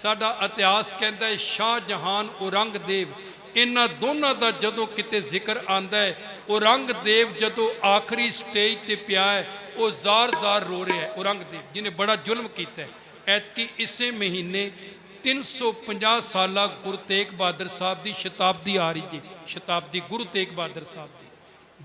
ਸਾਡਾ ਇਤਿਹਾਸ ਕਹਿੰਦਾ ਹੈ, ਸ਼ਾਹ ਜਹਾਨ ਔਰੰਗਜ਼ੇਬ। ਇਹਨਾਂ ਦੋਨਾਂ ਦਾ ਜਦੋਂ ਕਿਤੇ ਜ਼ਿਕਰ ਆਂਦਾ ਹੈ, ਔਰੰਗਜ਼ੇਬ ਜਦੋਂ ਆਖਰੀ ਸਟੇਜ ਤੇ ਪਿਆ ਹੈ, ਉਹ ਜ਼ਾਰ-ਜ਼ਾਰ ਰੋ ਰਿਹਾ ਹੈ, ਔਰੰਗਜ਼ੇਬ, ਜਿਹਨੇ ਬੜਾ ਜ਼ੁਲਮ ਕੀਤਾ ਹੈ। ਐਤਕੀ ਇਸੇ ਮਹੀਨੇ 350 ਸਾਲਾ ਗੁਰੂ ਤੇਗ ਬਹਾਦਰ ਸਾਹਿਬ ਦੀ ਸ਼ਤਾਬਦੀ ਆ ਰਹੀ ਜੀ, ਸ਼ਤਾਬਦੀ ਗੁਰੂ ਤੇਗ ਬਹਾਦਰ ਸਾਹਿਬ ਦੀ।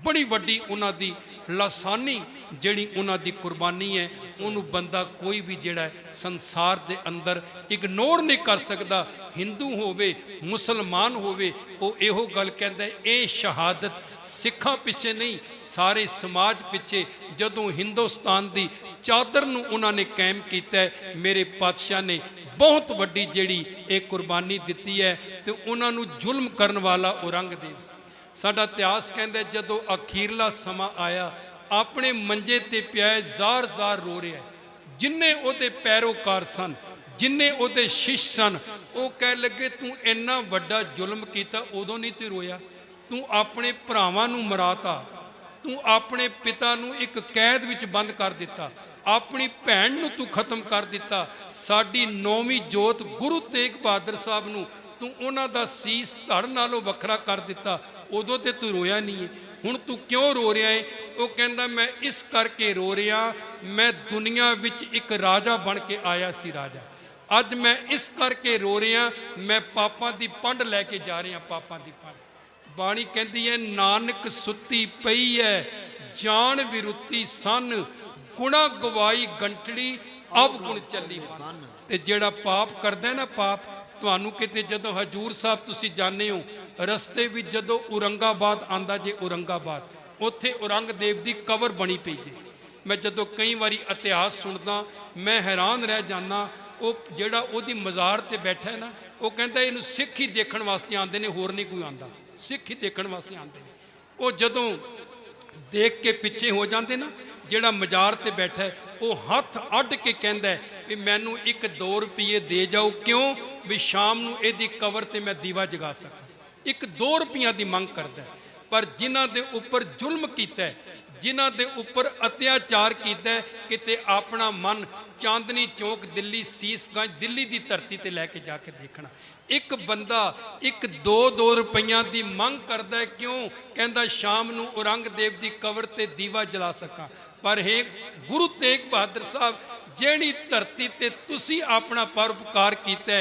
ਬੜੀ ਵੱਡੀ ਉਹਨਾਂ ਦੀ ਲਾਸਾਨੀ ਜਿਹੜੀ ਉਹਨਾਂ ਦੀ ਕੁਰਬਾਨੀ ਹੈ, ਉਹਨੂੰ ਬੰਦਾ ਕੋਈ ਵੀ ਜਿਹੜਾ ਸੰਸਾਰ ਦੇ ਅੰਦਰ ਇਗਨੋਰ ਨਹੀਂ ਕਰ ਸਕਦਾ। ਹਿੰਦੂ ਹੋਵੇ, ਮੁਸਲਮਾਨ ਹੋਵੇ, ਉਹ ਇਹੋ ਗੱਲ ਕਹਿੰਦਾ ਇਹ ਸ਼ਹਾਦਤ ਸਿੱਖਾਂ ਪਿੱਛੇ ਨਹੀਂ, ਸਾਰੇ ਸਮਾਜ ਪਿੱਛੇ ਜਦੋਂ ਹਿੰਦੁਸਤਾਨ ਦੀ ਚਾਦਰ ਨੂੰ ਉਹਨਾਂ ਨੇ ਕਾਇਮ ਕੀਤਾ ਮੇਰੇ ਪਾਤਸ਼ਾਹ ਨੇ ਬਹੁਤ ਵੱਡੀ ਜਿਹੜੀ ਇਹ ਕੁਰਬਾਨੀ ਦਿੱਤੀ ਹੈ ਤੇ ਉਹਨਾਂ ਨੂੰ ਜ਼ੁਲਮ ਕਰਨ ਵਾਲਾ ਔਰੰਗਜ਼ੇਬ ਸੀ। ਸਾਡਾ ਇਤਿਹਾਸ ਕਹਿੰਦਾ ਜਦੋਂ ਅਖੀਰਲਾ ਸਮਾਂ ਆਇਆ, ਆਪਣੇ ਮੰਜੇ ਤੇ ਪਿਆ ਜ਼ਾਰ-ਜ਼ਾਰ ਰੋ ਰਿਹਾ ਜਿੰਨੇ ਉਹਦੇ ਪੈਰੋਕਾਰ ਸਨ, ਜਿੰਨੇ ਉਹਦੇ ਸ਼ਿਸ਼ ਸਨ, ਉਹ ਕਹਿ ਲੱਗੇ, ਤੂੰ ਇੰਨਾ ਵੱਡਾ ਜ਼ੁਲਮ ਕੀਤਾ, ਉਦੋਂ ਨਹੀਂ ਤੇ ਰੋਇਆ? ਤੂੰ ਆਪਣੇ ਭਰਾਵਾਂ ਨੂੰ ਮਰਾਤਾ। ਤੂੰ ਆਪਣੇ ਪਿਤਾ ਨੂੰ ਇੱਕ ਕੈਦ ਵਿੱਚ ਬੰਦ ਕਰ ਦਿੱਤਾ। ਆਪਣੀ ਭੈਣ ਨੂੰ ਤੂੰ ਖਤਮ ਕਰ ਦਿੱਤਾ। ਸਾਡੀ ਨੌਵੀਂ ਜੋਤ ਗੁਰੂ ਤੇਗ ਬਹਾਦਰ ਸਾਹਿਬ ਨੂੰ ਤੂੰ ਉਹਨਾਂ ਦਾ ਸੀਸ ਧੜ ਨਾਲੋਂ ਵੱਖਰਾ ਕਰ ਦਿੱਤਾ, ਉਦੋਂ ਤੇ ਤੂੰ ਰੋਇਆ ਨਹੀਂ ਏ। ਹੁਣ ਤੂੰ ਕਿਉਂ ਰੋ ਰਿਹਾ ਏ? ਉਹ ਕਹਿੰਦਾ, ਮੈਂ ਇਸ ਕਰਕੇ ਰੋ ਰਿਹਾ, ਮੈਂ ਦੁਨੀਆ ਵਿੱਚ ਇੱਕ ਰਾਜਾ ਬਣ ਕੇ ਆਇਆ ਸੀ ਰਾਜਾ। ਅੱਜ ਮੈਂ ਇਸ ਕਰਕੇ ਰੋ ਰਿਹਾ, ਮੈਂ ਪਾਪਾਂ ਦੀ ਪੰਡ ਲੈ ਕੇ ਜਾ ਰਿਹਾ, ਪਾਪਾਂ ਦੀ ਪੰਡ। ਬਾਣੀ ਕਹਿੰਦੀ ਹੈ, ਨਾਨਕ ਸੁੱਤੀ ਪਈ ਹੈ ਜਾਨ ਵਿਰੁੱਤੀ ਸਨ, ਗੁਣਾ ਗਵਾਈ ਗੰਟੜੀ ਅਬ ਗੁਣ ਚੱਲੀ ਤੇ ਜਿਹੜਾ ਪਾਪ ਕਰਦਾ ਹੈ ਨਾ ਪਾਪ ਤੁਹਾਨੂੰ ਕਿਤੇ ਜਦੋਂ ਹਜੂਰ ਸਾਹਿਬ ਤੁਸੀਂ ਜਾਂਦੇ ਹੋ, ਰਸਤੇ ਵਿੱਚ ਜਦੋਂ ਔਰੰਗਾਬਾਦ ਆਂਦਾ ਜੇ ਔਰੰਗਾਬਾਦ, ਉੱਥੇ ਔਰੰਗਜ਼ੇਬ ਦੀ ਕਬਰ ਬਣੀ ਪਈ ਜੇ। ਮੈਂ ਜਦੋਂ ਕਈ ਵਾਰੀ ਇਤਿਹਾਸ ਸੁਣਦਾ, ਮੈਂ ਹੈਰਾਨ ਰਹਿ ਜਾਂਦਾ, ਉਹ ਜਿਹੜਾ ਉਹਦੀ ਮਜ਼ਾਰ ਤੇ ਬੈਠਾ ਹੈ ਨਾ, ਉਹ ਕਹਿੰਦਾ ਇਹਨੂੰ ਸਿੱਖ ਹੀ ਦੇਖਣ ਵਾਸਤੇ ਆਉਂਦੇ ਨੇ, ਹੋਰ ਨਹੀਂ ਕੋਈ ਆਂਦਾ ਸਿੱਖ ਹੀ ਦੇਖਣ ਵਾਸਤੇ ਆਉਂਦੇ ਨੇ। ਉਹ ਜਦੋਂ ਦੇਖ ਕੇ ਪਿੱਛੇ ਹੋ ਜਾਂਦੇ ਨਾ, ਜਿਹੜਾ ਮਜ਼ਾਰ ਤੇ ਬੈਠਾ ਉਹ ਹੱਥ ਅੱਡ ਕੇ ਕਹਿੰਦਾ ਵੀ ਮੈਨੂੰ ਇੱਕ 2 ਰੁਪਏ ਦੇ ਜਾਓ। ਕਿਉਂ? ਵੀ ਸ਼ਾਮ ਨੂੰ ਇਹਦੀ ਕਬਰ ਤੇ ਮੈਂ ਦੀਵਾ ਜਗਾ ਸਕਾਂ। ਇੱਕ 2 ਰੁਪਈਆ ਦੀ ਮੰਗ ਕਰਦਾ ਪਰ ਜਿਨ੍ਹਾਂ ਦੇ ਉੱਪਰ ਜ਼ੁਲਮ ਕੀਤਾ ਹੈ, ਜਿਨ੍ਹਾਂ ਦੇ ਉੱਪਰ ਅਤਿਆਚਾਰ ਕੀਤਾ ਕਿਤੇ ਆਪਣਾ ਮਨ ਚਾਂਦਨੀ ਚੌਕ ਦਿੱਲੀ ਸੀਸਗੰਜ ਦਿੱਲੀ ਦੀ ਧਰਤੀ ਤੇ ਲੈ ਕੇ ਜਾ ਕੇ ਦੇਖਣਾ। ਇੱਕ ਬੰਦਾ ਇੱਕ 2-2 ਰੁਪਈਆਂ ਦੀ ਮੰਗ ਕਰਦਾ ਕਿਉਂ? ਕਹਿੰਦਾ ਸ਼ਾਮ ਨੂੰ ਔਰੰਗਜ਼ੇਬ ਦੀ ਕਬਰ ਤੇ ਦੀਵਾ ਜਲਾ ਸਕਾਂ। ਪਰ ਹੈ ਗੁਰੂ ਤੇਗ ਬਹਾਦਰ ਸਾਹਿਬ ਜਿਹੜੀ ਧਰਤੀ ਤੇ ਤੁਸੀਂ ਆਪਣਾ ਪਰਉਪਕਾਰ ਕੀਤਾ